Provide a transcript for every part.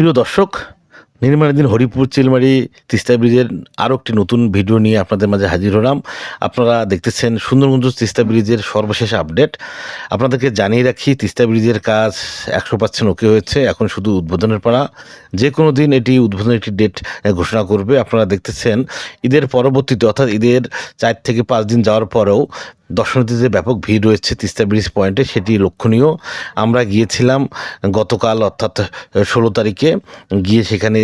প্রিয় দর্শক নির্মাণাধীন হরিপুর চিলমারি তিস্তা ব্রিজের আরও একটি নতুন ভিডিও নিয়ে আপনাদের মাঝে হাজির হলাম। আপনারা দেখতেছেন সুন্দরগঞ্জ তিস্তা ব্রিজের সর্বশেষ আপডেট। আপনাদেরকে জানিয়ে রাখি, তিস্তা ব্রিজের কাজ একশো পার্সেন্ট ওকে হয়েছে, এখন শুধু উদ্বোধনের পাড়া যে কোনো দিন এটি উদ্বোধনের একটি ডেট ঘোষণা করবে। আপনারা দেখতেছেন, ঈদের পরবর্তীতে, অর্থাৎ ঈদের চার থেকে পাঁচ দিন যাওয়ার পরেও দর্শনার্থীদের ব্যাপক ভিড় রয়েছে তিস্তা ব্রিজ পয়েন্টে, সেটি লক্ষণীয়। আমরা গিয়েছিলাম গতকাল, অর্থাৎ ষোলো তারিখে। গিয়ে সেখানে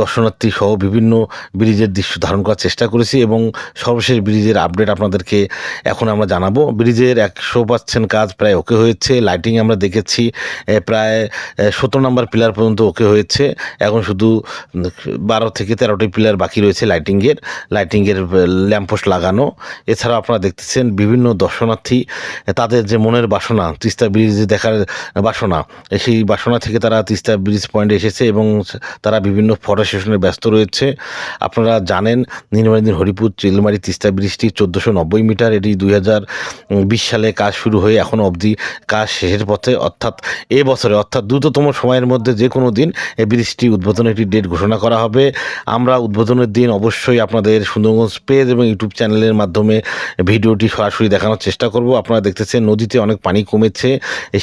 দর্শনার্থী সহ বিভিন্ন ব্রিজের দৃশ্য ধারণ করার চেষ্টা করেছি এবং সর্বশেষ ব্রিজের আপডেট আপনাদেরকে এখন আমরা জানাব। ব্রিজের একশো পার্সেন্ট কাজ প্রায় ওকে হয়েছে। লাইটিং আমরা দেখেছি প্রায় সতেরো নম্বর পিলার পর্যন্ত ওকে হয়েছে। এখন শুধু বারো থেকে তেরোটি পিলার বাকি রয়েছে লাইটিংয়ের। লাইটিংয়ের ল্যাম্পোস্ট লাগানো। এছাড়াও আপনারা দেখতেছেন বিভিন্ন দর্শনার্থী, তাদের যে মনের বাসনা, তিস্তা ব্রিজ দেখার বাসনা, সেই বাসনা থেকে তারা তিস্তা ব্রিজ পয়েন্টে এসেছে এবং তারা বিভিন্ন ফটো সেশনে ব্যস্ত রয়েছে। আপনারা জানেন, নির্মাণাধীন হরিপুর চিলমারি তিস্তা ব্রিজটি চোদ্দোশো নব্বই মিটার, এটি দুই হাজার বিশ সালে কাজ শুরু হয়ে এখনও অবধি কাজ শেষের পথে, অর্থাৎ এ বছরে, অর্থাৎ দ্রুততম সময়ের মধ্যে যে কোনো দিন এই ব্রিজটি উদ্বোধনের একটি ডেট ঘোষণা করা হবে। আমরা উদ্বোধনের দিন অবশ্যই আপনাদের সুন্দরগঞ্জ পেজ এবং ইউটিউব চ্যানেলের মাধ্যমে ভিডিওটি সরাসরি দেখানোর চেষ্টা করব। আপনারা দেখতেছেন নদীতে অনেক পানি কমেছে।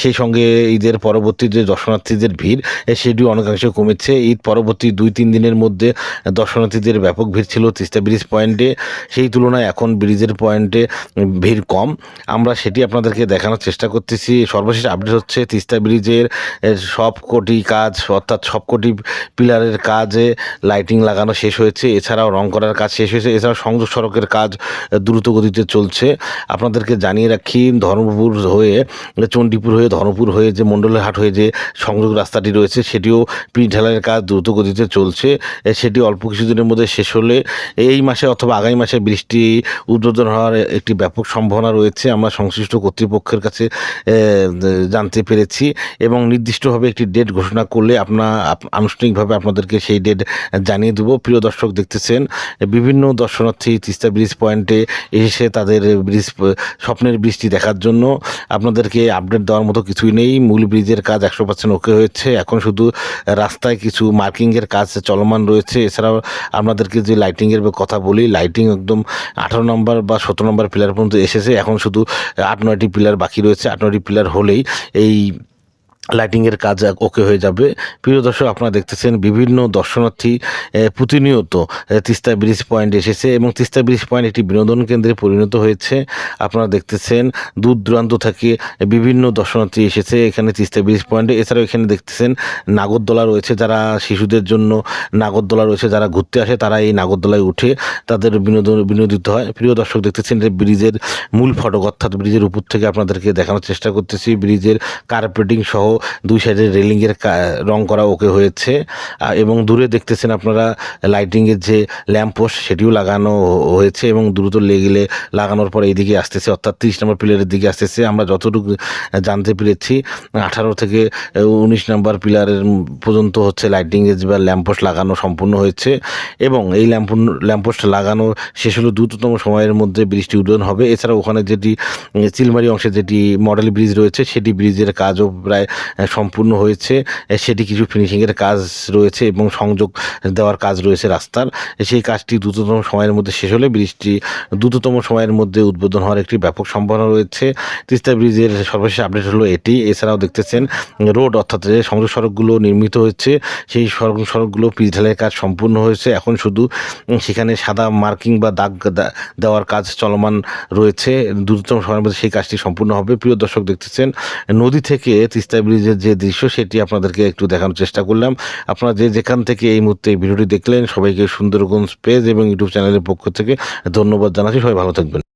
সেই সঙ্গে ঈদের পরবর্তী যে দর্শনার্থীদের ভিড় সেটিও অনেকাংশে কমেছে। ঈদ পরবর্তী দুই, তিন দিনের মধ্যে দর্শনার্থীদের ব্যাপক ভিড় ছিল তিস্তা ব্রিজ পয়েন্টে। সেই তুলনায় এখন ব্রিজের পয়েন্টে ভিড় কম। আমরা সেটি আপনাদেরকে দেখানোর চেষ্টা করতেছি। সর্বশেষ আপডেট হচ্ছে তিস্তা ব্রিজের সব কোটি কাজ, অর্থাৎ সব কোটি পিলারের কাজে লাইটিং লাগানো শেষ হয়েছে। এছাড়াও রং করার কাজ শেষ হয়েছে। এছাড়াও সংযোগ সড়কের কাজ দ্রুত গতিতে চলছে। আপনাদেরকে জানিয়ে রাখি, ধর্মপুর হয়ে চণ্ডীপুর হয়ে, ধর্মপুর হয়ে যে মণ্ডলের হাট হয়ে যে সংযোগ রাস্তাটি রয়েছে, সেটিও পিচ ঢালাইয়ের কাজ দ্রুত গতিতে চলছে। সেটি অল্প কিছুদিনের মধ্যে শেষ হলে এই মাসে অথবা আগামী মাসে বৃষ্টি, উদ্বোধন হওয়ার একটি ব্যাপক সম্ভাবনা রয়েছে আমরা সংশ্লিষ্ট কর্তৃপক্ষের কাছে জানতে পেরেছি এবং নির্দিষ্টভাবে একটি ডেট ঘোষণা করলে আপনার আনুষ্ঠানিকভাবে আপনাদেরকে সেই ডেট জানিয়ে দেবো। প্রিয় দর্শক দেখতেছেন, বিভিন্ন দর্শনার্থী তিস্তা ব্রিজ পয়েন্টে এসে তাদের ব্রিজ স্বপ্নের বৃষ্টি দেখার জন্য। আপনাদেরকে আপডেট দেওয়ার মতো কিছুই নেই। মূল ব্রিজের কাজ একশো পার্সেন্ট ওকে হয়েছে। এখন শুধু রাস্তায় কিছু মার্কিংয়ের কাজ চলমান রয়েছে। এছাড়াও আপনাদেরকে যে লাইটিংয়ের কথা বলি লাইটিং একদম আঠারো নম্বর বা সতেরো নম্বর পিলার পর্যন্ত এসেছে। এখন শুধু আট নয়টি পিলার বাকি রয়েছে। আট নয়টি পিলার হলেই এই লাইটিংয়ের কাজ ওকে হয়ে যাবে। প্রিয় দর্শক, আপনারা দেখতেছেন বিভিন্ন দর্শনার্থী প্রতিনিয়ত তিস্তা ব্রিজ পয়েন্ট এসেছে এবং তিস্তা ব্রিজ পয়েন্ট একটি বিনোদন কেন্দ্রে পরিণত হয়েছে। আপনারা দেখতেছেন দূর দূরান্ত থেকে বিভিন্ন দর্শনার্থী এসেছে এখানে তিস্তা ব্রিজ পয়েন্টে এছাড়াও এখানে দেখতেছেন নাগরদোলা রয়েছে যারা শিশুদের জন্য নাগরদোলা রয়েছে, যারা ঘুরতে আসে তারা এই নাগরদোলায় উঠে তাদের বিনোদন, বিনোদিত হয়। প্রিয় দর্শক, দেখতেছেন যে ব্রিজের মূল ফটক অর্থাৎ ব্রিজের উপর থেকে আপনাদেরকে দেখানোর চেষ্টা করতেছি। ব্রিজের কার্পেটিং সহ দুই সাইডের রেলিংয়ের রং করা ওকে হয়েছে। এবং দূরে দেখতেছেন আপনারা লাইটিংয়ের যে ল্যাম্প পোস্ট, সেটিও লাগানো হয়েছে এবং দ্রুত লেগেলে লাগানোর পর এইদিকে আসতেছে, অর্থাৎ তিরিশ নম্বর পিলারের দিকে আসতেছে। আমরা যতটুকু জানতে পেরেছি, আঠারো থেকে উনিশ নম্বর পিলারের পর্যন্ত হচ্ছে লাইটিংয়ের বা ল্যাম্পোস্ট লাগানো সম্পূর্ণ হয়েছে। এবং এই ল্যাম্প ল্যাম্পোস্ট লাগানো শেষ হলো দ্রুততম সময়ের মধ্যে ব্রিজটি উদ্বোধন হবে। এছাড়া ওখানে যেটি, চিলমারি অংশে যেটি মডেল ব্রিজ রয়েছে, সেটি ব্রিজের কাজও প্রায় সম্পূর্ণ হয়েছে। সেটি কিছু ফিনিশিংয়ের কাজ রয়েছে এবং সংযোগ দেওয়ার কাজ রয়েছে রাস্তার। সেই কাজটি দ্রুততম সময়ের মধ্যে শেষ হলে ব্রিজটি দ্রুততম সময়ের মধ্যে উদ্বোধন হওয়ার একটি ব্যাপক সম্ভাবনা রয়েছে। তিস্তা ব্রিজের সর্বশেষ আপডেট হলো এটি। এছাড়াও দেখতেছেন, রোড অর্থাৎ যে সংযোগ সড়কগুলো নির্মিত হয়েছে, সেই সড়ক সড়কগুলো পিচ ঢালাইয়ের কাজ সম্পূর্ণ হয়েছে। এখন শুধু সেখানে সাদা মার্কিং বা দাগ দেওয়ার কাজ চলমান রয়েছে। দ্রুততম সময়ের মধ্যে সেই কাজটি সম্পূর্ণ হবে। প্রিয় দর্শক দেখতেছেন, নদী থেকে তিস্তা ব্রিজের যে দৃশ্য, সেটি আপনাদেরকে একটু দেখানোর চেষ্টা করলাম। আপনারা যে যেখান থেকে এই মুহূর্তে এই ভিডিওটি দেখলেন, সবাইকে সুন্দরগঞ্জ পেজ এবং ইউটিউব চ্যানেলের পক্ষ থেকে ধন্যবাদ জানাচ্ছি। সবাই ভালো থাকবেন।